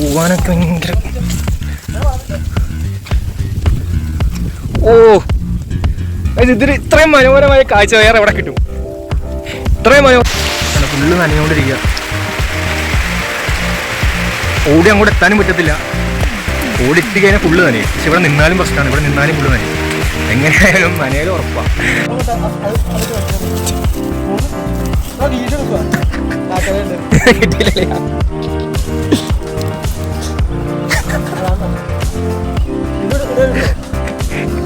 പോവാനൊക്കെ ഭയങ്കര ഓ. ഇതിന് ഇത്രയും മനോഹരമായ കാഴ്ച വേറെ എവിടെ കിട്ടും? ഇത്രയും മനോഹര ഫുള്ള് നനഞ്ഞുകൊണ്ടിരിക്കുക ഓടി അങ്ങോട്ട് എത്താനും പറ്റത്തില്ല. ഓടി എത്തി കഴിഞ്ഞാൽ ഫുള്ള് നനയും. പക്ഷെ ഇവിടെ നിന്നാലും പ്രശ്നമാണ്. ഇവിടെ നിന്നാലും ഫുള്ള് നനയും. എങ്ങനെയായാലും നനയാലും ഉറപ്പാണ് കിട്ടിയില്ലേ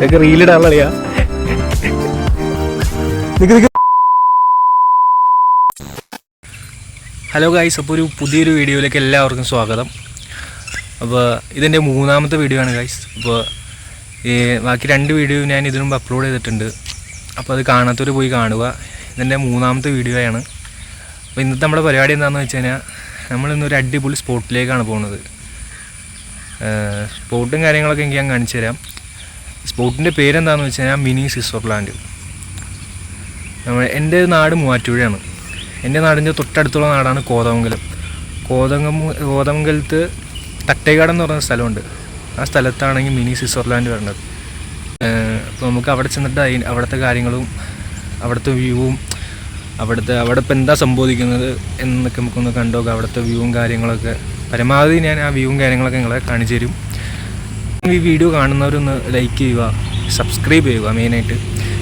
ഇതൊക്കെ റീലിടാനുള്ള ഹലോ ഗായ്സ് അപ്പോൾ ഒരു പുതിയൊരു വീഡിയോയിലേക്ക് എല്ലാവർക്കും സ്വാഗതം. അപ്പോൾ ഇതെന്റെ മൂന്നാമത്തെ വീഡിയോ ആണ് ഗായ്സ് അപ്പോൾ ബാക്കി രണ്ട് വീഡിയോ ഞാൻ ഇതിനു മുമ്പ് അപ്ലോഡ് ചെയ്തിട്ടുണ്ട്. അപ്പോൾ അത് കാണാത്തവർ പോയി കാണുക. ഇതെന്റെ മൂന്നാമത്തെ വീഡിയോ ആണ്. അപ്പോൾ ഇന്നത്തെ നമ്മുടെ പരിപാടി എന്താണെന്ന് വെച്ച് കഴിഞ്ഞാൽ നമ്മളിന്നൊരു അടിപൊളി സ്പോട്ടിലേക്കാണ് പോകുന്നത് സ്പോട്ടും കാര്യങ്ങളൊക്കെ എനിക്ക് ഞാൻ കാണിച്ചു തരാം. സ്പോട്ടിന്റെ പേരെന്താണെന്ന് വെച്ച് കഴിഞ്ഞാൽ മിനി സ്വിറ്റ്സർലാൻഡ് നമ്മൾ എന്റെ നാട് മൂവാറ്റുപുഴയാണ്. എന്റെ നാടിന്റെ തൊട്ടടുത്തുള്ള നാടാണ് കോതമംഗലം. കോതമംഗം കോതമംഗലത്ത് തട്ടേക്കാട് എന്ന് പറയുന്ന സ്ഥലമുണ്ട്. ആ സ്ഥലത്താണെങ്കിൽ മിനി സ്വിറ്റ്സർലാൻഡ് വരേണ്ടത്. അപ്പോൾ നമുക്ക് അവിടെ ചെന്നിട്ട് അതിന് അവിടുത്തെ കാര്യങ്ങളും അവിടുത്തെ വ്യൂവും അവിടുത്തെ അവിടെ ഇപ്പം എന്താ സംഭവിക്കുന്നത് എന്നൊക്കെ നമുക്കൊന്ന് കണ്ടോക്കാം. അവിടുത്തെ വ്യൂവും കാര്യങ്ങളൊക്കെ. പരമാവധി ഞാൻ ആ വ്യൂവും കാര്യങ്ങളൊക്കെ നിങ്ങളെ കാണിച്ചു തരും. ഈ വീഡിയോ കാണുന്നവരൊന്ന് ലൈക്ക് ചെയ്യുക സബ്സ്ക്രൈബ് ചെയ്യുക മെയിനായിട്ട്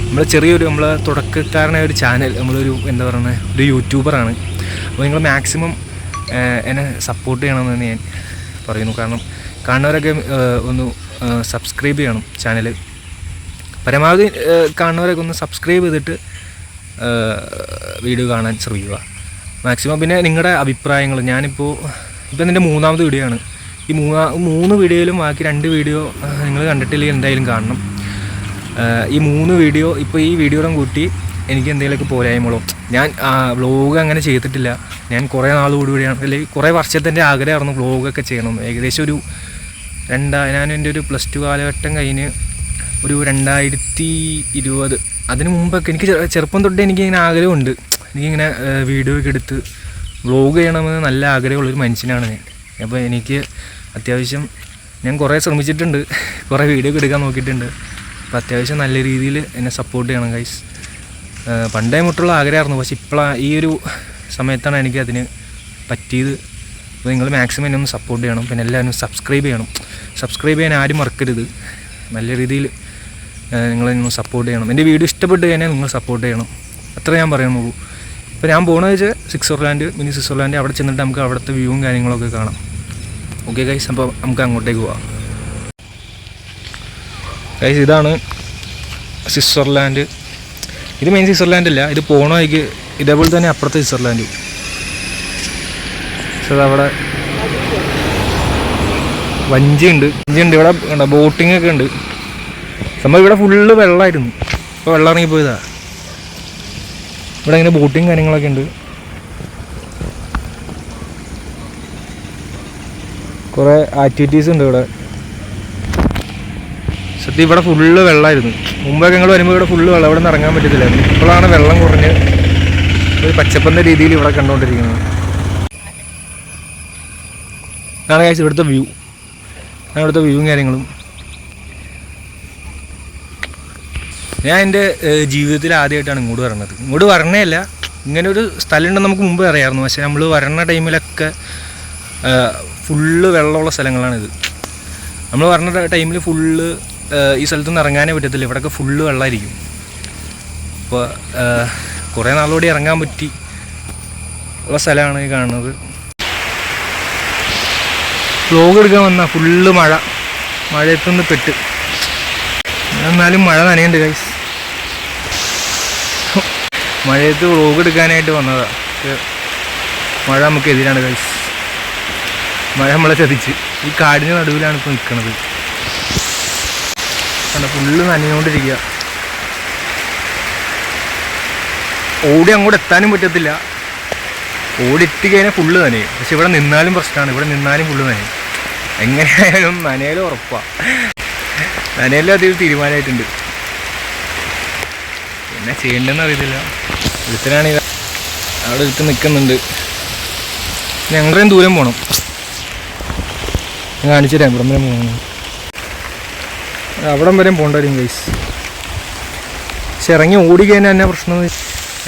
നമ്മൾ ചെറിയൊരു നമ്മൾ തുടക്കക്കാരനായ ഒരു ചാനൽ നമ്മളൊരു എന്താ പറയുന്നത് ഒരു യൂട്യൂബറാണ് അപ്പോൾ നിങ്ങൾ മാക്സിമം എന്നെ സപ്പോർട്ട് ചെയ്യണമെന്ന് ഞാൻ പറയുന്നു. കാരണം കാണുന്നവരൊക്കെ ഒന്ന് സബ്സ്ക്രൈബ് ചെയ്യണം ചാനൽ പരമാവധി കാണുന്നവരൊക്കെ ഒന്ന് സബ്സ്ക്രൈബ് ചെയ്തിട്ട് വീഡിയോ കാണാൻ ശ്രമിക്കുക. മാക്സിമം പിന്നെ നിങ്ങളുടെ അഭിപ്രായങ്ങൾ ഞാനിപ്പോൾ ഇപ്പം എന്റെ മൂന്നാമത് വീഡിയോ ആണ്. ഈ മൂന്ന് മൂന്ന് വീഡിയോയിലും ബാക്കി രണ്ട് വീഡിയോ നിങ്ങൾ കണ്ടിട്ടില്ലെങ്കിൽ എന്തായാലും കാണണം. ഈ മൂന്ന് വീഡിയോ ഇപ്പോൾ ഈ വീഡിയോയുടെ കൂട്ടി എനിക്ക് എന്തെങ്കിലുമൊക്കെ പോരായ്മകളോ ഞാൻ വ്ലോഗ് അങ്ങനെ ചെയ്തിട്ടില്ല. ഞാൻ കുറേ നാൾ കൂടിയാണ് അല്ലെങ്കിൽ കുറേ വർഷത്തിന്റെ ആഗ്രഹമായിരുന്നു വ്ലോഗൊക്കെ ചെയ്യണം. ഏകദേശം ഒരു രണ്ടാ ഞാൻ എന്റെ ഒരു പ്ലസ് ടു കാലഘട്ടം കഴിഞ്ഞ് ഒരു രണ്ടായിരത്തി ഇരുപത് അതിന് മുമ്പൊക്കെ എനിക്ക് ചെറുപ്പം തൊട്ടേ എനിക്കിങ്ങനെ ആഗ്രഹമുണ്ട്. എനിക്കിങ്ങനെ വീഡിയോ ഒക്കെ എടുത്ത് വ്ലോഗ് ചെയ്യണമെന്ന് നല്ല ആഗ്രഹമുള്ളൊരു മനുഷ്യനാണ് ഞാൻ. അപ്പോൾ എനിക്ക് അത്യാവശ്യം ഞാൻ കുറേ ശ്രമിച്ചിട്ടുണ്ട്. കുറേ വീഡിയോ എടുക്കാൻ നോക്കിയിട്ടുണ്ട്. അപ്പോൾ അത്യാവശ്യം നല്ല രീതിയിൽ എന്നെ സപ്പോർട്ട് ചെയ്യണം ഗൈസ് പണ്ടേ മുട്ടുള്ള ആഗ്രഹമായിരുന്നു. പക്ഷേ ഇപ്പോഴാണ് ഈ ഒരു സമയത്താണ് എനിക്ക് അതിന് പറ്റിയത്. അപ്പോൾ നിങ്ങൾ മാക്സിമം എന്നെ ഒന്ന് സപ്പോർട്ട് ചെയ്യണം. പിന്നെ എല്ലാവരും സബ്സ്ക്രൈബ് ചെയ്യണം. സബ്സ്ക്രൈബ് ചെയ്യാൻ ആരും മറക്കരുത്. നല്ല രീതിയിൽ നിങ്ങളെന്നെ സപ്പോർട്ട് ചെയ്യണം. എന്റെ വീഡിയോ ഇഷ്ടപ്പെട്ട് കഴിഞ്ഞാൽ നിങ്ങൾ സപ്പോർട്ട് ചെയ്യണം. അത്ര ഞാൻ പറയാൻ പറയുന്നുള്ളൂ ഇപ്പോൾ ഞാൻ പോകണമെന്ന് വെച്ചാൽ സ്വിറ്റ്സർലാൻഡ് മിനി സ്വിറ്റ്സർലാൻഡ് അവിടെ ചെന്നിട്ട് നമുക്ക് അവിടുത്തെ വ്യൂവും കാര്യങ്ങളൊക്കെ കാണാം. ഓക്കെ ഗൈസ് അപ്പോൾ നമുക്ക് അങ്ങോട്ടേക്ക് പോവാം. ഗൈസ് ഇതാണ് സ്വിറ്റ്സർലാൻഡ് ഇത് മെയിൻ സ്വിറ്റ്സർലാൻഡ് അല്ല ഇത് വഴിക്ക് ഇതേപോലെ തന്നെ അപ്പുറത്തെ സ്വിറ്റ്സർലാൻഡ് പക്ഷേ അതവിടെ വഞ്ചിയുണ്ട്. വഞ്ചിയുണ്ട് ഇവിടെ ബോട്ടിംഗ് ഒക്കെ ഉണ്ട്. സംഭവം ഇവിടെ ഫുള്ള് വെള്ളമായിരുന്നു ഇപ്പോൾ വെള്ളം ഇറങ്ങിപ്പോയതാണ് പോയതാ ഇവിടെ അങ്ങനെ ബോട്ടിങ് കാര്യങ്ങളൊക്കെ ഉണ്ട്. കുറേ ആക്ടിവിറ്റീസ് ഉണ്ട് ഇവിടെ. സത്യം ഇവിടെ ഫുള്ള് വെള്ളമായിരുന്നു മുമ്പൊക്കെ ഞങ്ങൾ വരുമ്പോൾ ഇവിടെ ഫുള്ള് വെള്ളം ഇവിടെ നിന്ന് ഇറങ്ങാൻ പറ്റത്തില്ല. ഇപ്പോഴാണ് വെള്ളം കുറഞ്ഞ് ഒരു പച്ചപ്പന്ന രീതിയിൽ ഇവിടെ കണ്ടുകൊണ്ടിരിക്കുന്നത്. ഇതാണ് കാഴ്ച ഇവിടുത്തെ വ്യൂ ഇവിടുത്തെ വ്യൂവും കാര്യങ്ങളും. ഞാൻ എന്റെ ജീവിതത്തിൽ ആദ്യമായിട്ടാണ് ഇങ്ങോട്ട് വരണത്. ഇങ്ങോട്ട് വരണേയല്ല ഇങ്ങനെ ഒരു സ്ഥലമുണ്ടെന്ന് നമുക്ക് മുമ്പ് അറിയാമായിരുന്നു. പക്ഷേ നമ്മൾ വരണ ടൈമിലൊക്കെ ഫുള്ള് വെള്ളമുള്ള സ്ഥലങ്ങളാണിത്. നമ്മൾ വരണ ടൈമിൽ ഫുള്ള് ഈ സ്ഥലത്തുനിന്ന് ഇറങ്ങാനേ പറ്റത്തില്ല. ഇവിടെയൊക്കെ ഫുള്ള് വെള്ളമായിരിക്കും അപ്പോൾ കുറേ നാളോടെ ഇറങ്ങാൻ പറ്റി. ഉള്ള സ്ഥലമാണ് ഈ കാണുന്നത്. വ്ലോഗ് എടുക്കാൻ വന്ന ഫുള്ള് മഴ. മഴയത്തുനിന്ന് പെട്ട്. എന്നാലും മഴ നനയുണ്ട് ഗൈസ് മഴയത്ത് വ്ലോഗ് എടുക്കാനായിട്ട് വന്നതാണ് മഴ നമുക്ക് എതിരാണ് കഴിച്ച് മഴ നമ്മളെ ചതിച്ച്. ഈ കാടിന് നടുവിലാണ് ഇപ്പോൾ നിൽക്കുന്നത് ഫുള്ള് നനഞ്ഞുകൊണ്ടിരിക്കുക ഓടി അങ്ങോട്ട് എത്താനും പറ്റത്തില്ല. ഓടി എത്തിക്കഴിഞ്ഞാൽ ഫുള്ള് നനയും. പക്ഷെ ഇവിടെ നിന്നാലും പ്രശ്നമാണ് ഇവിടെ നിന്നാലും ഫുള്ള് നനയും. എങ്ങനെയായാലും നനയാലും ഉറപ്പാണ് നനയാലും അതിൽ തീരുമാനമായിട്ടുണ്ട് പിന്നെ ചെയ്യേണ്ടതെന്ന് അറിയത്തില്ല. ഒരുത്തനാണ് അവിടെ ഒരുത്ത് നിൽക്കുന്നുണ്ട് ഞങ്ങളുടെയും ദൂരം പോകണം ഞാൻ കാണിച്ചു തരാം ഇവിടം വരെ പോകണം. അവിടം വരെയും പോകണ്ടായിരിക്കും ഗൈസ് പക്ഷെ ഇറങ്ങി ഓടി കഴിഞ്ഞാൽ എന്നാ പ്രശ്നം?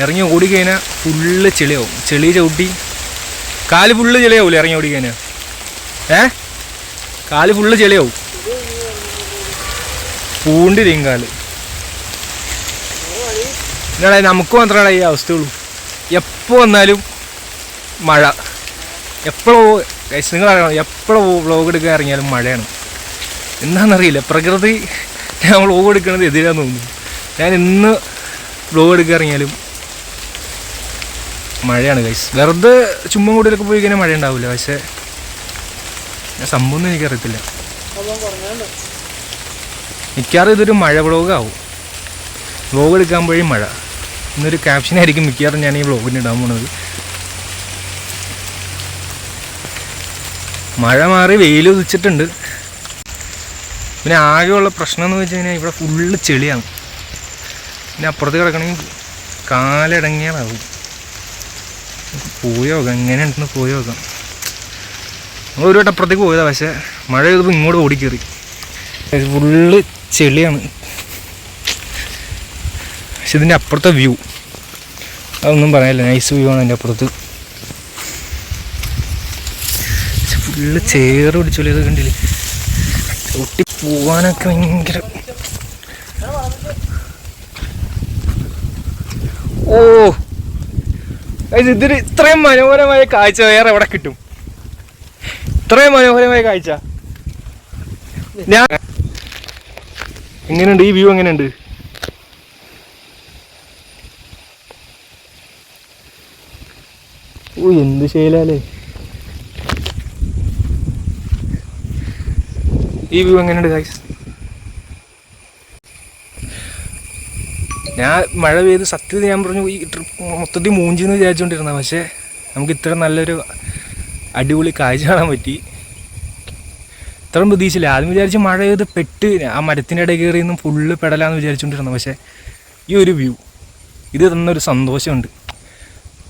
ഇറങ്ങി ഓടി കഴിഞ്ഞാൽ ഫുള്ള് ചെളിയാവും. ചെളി ചവിട്ടി. കാൽ ഫുള്ള് ചെളിയാവില്ലേ ഇറങ്ങി ഓടി കഴിഞ്ഞാൽ ഏ? കാൽ ഫുള്ള് ചെളിയാവും. പൂണ്ടിരിക്കും കാൽ. എന്നാടാ നമുക്ക് മാത്രമാണ് ഈ അവസ്ഥയുള്ളൂ. എപ്പോൾ വന്നാലും മഴ. എപ്പോഴോ നിങ്ങൾ അറിയണം എപ്പോഴോ വ്ളോഗ് എടുക്കാൻ ഇറങ്ങിയാലും മഴയാണ്. എന്താണെന്നറിയില്ല പ്രകൃതി ഞാൻ വ്ളോഗ് എടുക്കുന്നത് എതിരാന്ന് തോന്നുന്നു. ഞാൻ ഇന്ന് വ്ളോഗ് എടുക്കാൻ ഇറങ്ങിയാലും മഴയാണ് കൈസ് വെറുതെ ചുമ്മാ കൂടിയിലൊക്കെ പോയി കഴിഞ്ഞാൽ മഴ ഉണ്ടാവില്ല പക്ഷേ ഞാൻ സംഭവം ഒന്നും എനിക്കറിയത്തില്ല. മിക്കാറും ഇതൊരു മഴ വ്ളോഗാവും വ്ളോഗ് എടുക്കാൻ പോയി മഴ. ഇന്നൊരു ക്യാപ്ഷനായിരിക്കും മിക്കവാറും ഞാൻ ഈ വ്ലോഗിന് ഇടാൻ പോണത്. മഴ മാറി വെയിൽ ഉദിച്ചിട്ടുണ്ട്. പിന്നെ ആകെയുള്ള പ്രശ്നം എന്ന് വെച്ച് കഴിഞ്ഞാൽ ഇവിടെ ഫുള്ള് ചെളിയാണ്. പിന്നെ അപ്പുറത്ത് കിടക്കണമെങ്കിൽ കാലിടങ്ങിയാലാവും. പോയി നോക്കാം എങ്ങനെ ഉണ്ടെന്ന് പോയി നോക്കാം. നമ്മൾ ഒരു വട്ടം അപ്പുറത്തേക്ക് പോയതാണ് പക്ഷേ മഴ ചെയ്തപ്പോൾ ഇങ്ങോട്ട് ഓടിക്കേറി. ഫുള്ള് ചെളിയാണ്. പക്ഷെ ഇതിന്റെ അപ്പുറത്തെ വ്യൂ അതൊന്നും പറയാനില്ല നൈസ് വ്യൂ ആണ് എന്റെ അപ്പുറത്ത് ഫുള്ള് ചേറ് പിടിച്ചോളി ഇത് കണ്ടില്ലേ? ഒട്ടി പോവാനൊക്കെ ഭയങ്കര ഓ! ഇതൊരു ഇത്രയും മനോഹരമായ കാഴ്ച വേറെ എവിടെ കിട്ടും? ഇത്രയും മനോഹരമായ കാഴ്ച. ഞാൻ എങ്ങനെയുണ്ട്? ഈ വ്യൂ എങ്ങനെയുണ്ട്? എന്ത് ശൈലാലേ? ഈ വ്യൂ എങ്ങനെയുണ്ട് ഗൈസ് ഞാൻ മഴ പെയ്ത് സത്യത ഞാൻ പറഞ്ഞു ഈ ട്രിപ്പ് മൊത്തത്തിൽ മൂഞ്ചിന്ന് വിചാരിച്ചുകൊണ്ടിരുന്ന പക്ഷേ നമുക്ക് ഇത്ര നല്ലൊരു അടിപൊളി കാഴ്ച കാണാൻ പറ്റി. ഇത്രയും പ്രതീക്ഷയില്ല. ആദ്യം വിചാരിച്ച് മഴ പെയ്ത് പെട്ട് ആ മരത്തിന്റെ ഇടയിൽ കയറി നിന്നും ഫുള്ള് പെടലാന്ന് വിചാരിച്ചുകൊണ്ടിരുന്ന പക്ഷേ ഈ ഒരു വ്യൂ ഇത് തന്നൊരു സന്തോഷമുണ്ട്.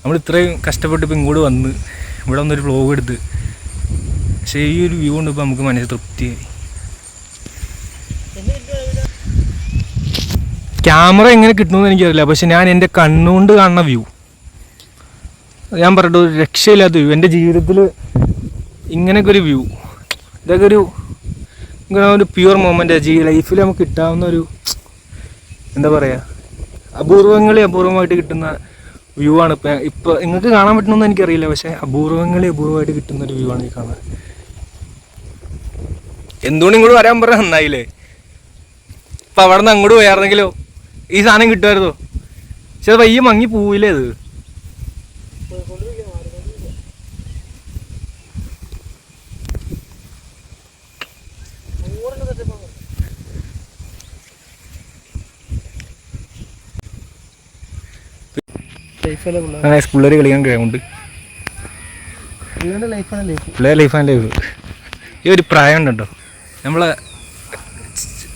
നമ്മൾ ഇത്രയും കഷ്ടപ്പെട്ട് ഇപ്പം ഇങ്ങോട്ട് വന്ന് ഇവിടെ വന്നൊരു വ്ലോഗ് എടുത്ത് പക്ഷേ ഈ ഒരു വ്യൂ കൊണ്ട് ഇപ്പോൾ നമുക്ക് മനസ്സിൽ തൃപ്തിയായി ക്യാമറ എങ്ങനെ കിട്ടുമെന്ന് എനിക്കറിയില്ല പക്ഷെ ഞാൻ എന്റെ കണ്ണുകൊണ്ട് കാണുന്ന വ്യൂ ഞാൻ പറഞ്ഞു ഒരു രക്ഷയില്ലാത്ത വ്യൂ എന്റെ ജീവിതത്തിൽ ഇങ്ങനെയൊക്കെ ഒരു വ്യൂ ഇതൊക്കെ ഒരു ഇങ്ങനെ ഒരു പ്യുവർ മൊമെന്റ് ജീ ലൈഫിൽ നമുക്ക് കിട്ടാവുന്ന ഒരു എന്താ പറയുക അപൂർവങ്ങളെ അപൂർവമായിട്ട് കിട്ടുന്ന വ്യൂ ആണ്. ഇപ്പം ഇപ്പോൾ നിങ്ങൾക്ക് കാണാൻ പറ്റണമെന്ന് എനിക്കറിയില്ല. പക്ഷേ അപൂർവങ്ങളെ അപൂർവമായിട്ട് കിട്ടുന്ന ഒരു വ്യൂ ആണ് ഈ കാണാൻ. എന്തുകൊണ്ട് ഇങ്ങോട്ട് വരാൻ പറഞ്ഞാൽ നന്നായില്ലേ? ഇപ്പം അവിടെ നിന്ന് അങ്ങോട്ട് പോയായിരുന്നെങ്കിലോ? ഈ സാധനം കിട്ടുമായിരുന്നോ? പക്ഷെ അത് മങ്ങി പോവില്ലേ അത് അങ്ങനെ പിള്ളേർ കളിക്കാൻ ഗ്രൗണ്ട്. ലൈഫാണ് പിള്ളേർ ലൈഫ് ആൻഡ് ലൈഫ് ഈ ഒരു പ്രായം ഉണ്ടോ നമ്മളെ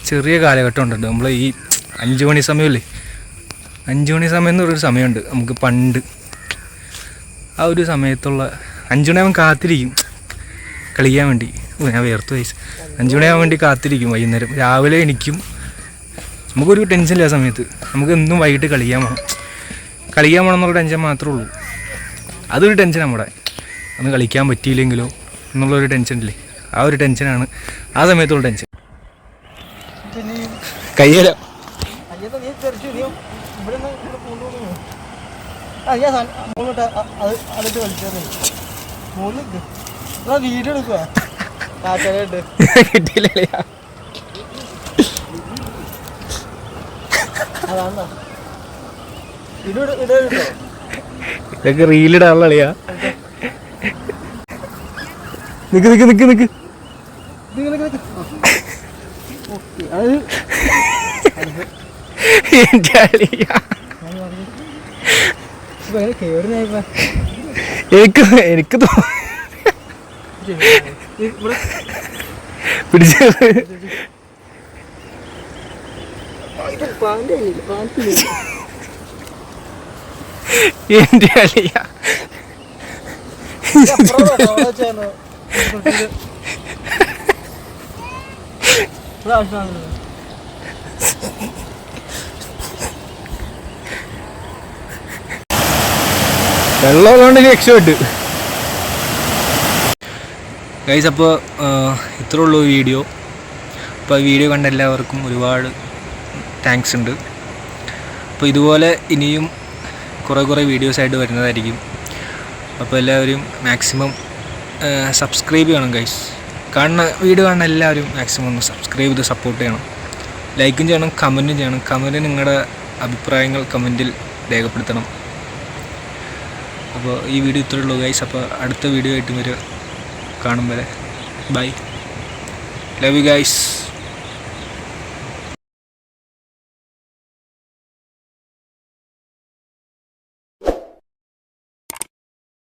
ചെറിയ കാലഘട്ടം ഉണ്ടല്ലോ. നമ്മൾ ഈ അഞ്ച് മണി സമയമല്ലേ? അഞ്ച് മണി സമയം എന്ന് പറയുന്ന സമയമുണ്ട്. നമുക്ക് പണ്ട് ആ ഒരു സമയത്തുള്ള അഞ്ച് അവൻ കാത്തിരിക്കും. കളിക്കാൻ വേണ്ടി. ഓ ഞാൻ വേർത്ത് വയസ്സ് അഞ്ച് മണിയാവാൻ വേണ്ടി കാത്തിരിക്കും വൈകുന്നേരം. രാവിലെ എണിക്കും. നമുക്കൊരു ടെൻഷനില്ല ആ സമയത്ത്. നമുക്ക് എന്നും വൈകിട്ട് കളിക്കാൻ പോകണം കളിക്കാൻ പോകണം എന്നുള്ള ടെൻഷൻ മാത്രമേ ഉള്ളൂ. അതൊരു ടെൻഷൻ നമ്മുടെ. അന്ന് കളിക്കാൻ പറ്റിയില്ലെങ്കിലോ എന്നുള്ളൊരു ടെൻഷൻ ഇല്ലേ? ആ ഒരു ടെൻഷനാണ് ആ സമയത്തുള്ള ടെൻഷൻ കയ്യല? കിട്ടിയില്ലേ കിട്ടോ ഇതൊക്കെ റീലിടാനുള്ള കളിയാ. നിക്ക് നിക്ക് നിക്ക് നിക്ക്. എനിക്ക് എനിക്ക് തോന്നുന്നു പാന്റെ ആവശ്യമാണല്ലോ വെള്ളമുള്ളതുകൊണ്ട് ഇനി രക്ഷപ്പെട്ടു ഗൈസ് അപ്പോൾ ഇത്രേ ഉള്ളൂ വീഡിയോ. അപ്പോൾ ഈ വീഡിയോ കണ്ട എല്ലാവർക്കും ഒരുപാട് താങ്ക്സ് ഉണ്ട്. അപ്പോൾ ഇതുപോലെ ഇനിയും കുറേ കുറേ വീഡിയോസ് ആയിട്ട് വരുന്നതായിരിക്കും. അപ്പോൾ എല്ലാവരും മാക്സിമം സബ്സ്ക്രൈബ് ചെയ്യണം ഗൈസ് കാണുന്ന വീഡിയോ കാണുന്ന എല്ലാവരും മാക്സിമം ഒന്ന് സബ്സ്ക്രൈബ് ചെയ്ത് സപ്പോർട്ട് ചെയ്യണം. ലൈക്കും ചെയ്യണം കമന്റും ചെയ്യണം. കമന്റ് നിങ്ങളുടെ അഭിപ്രായങ്ങൾ കമന്റിൽ രേഖപ്പെടുത്തണം. അപ്പോൾ ഈ വീഡിയോ ഇത്രയേ ഉള്ളൂ ഗൈസ് അപ്പോൾ അടുത്ത വീഡിയോ ആയിട്ട് വരെ കാണും വരെ. Bye love you guys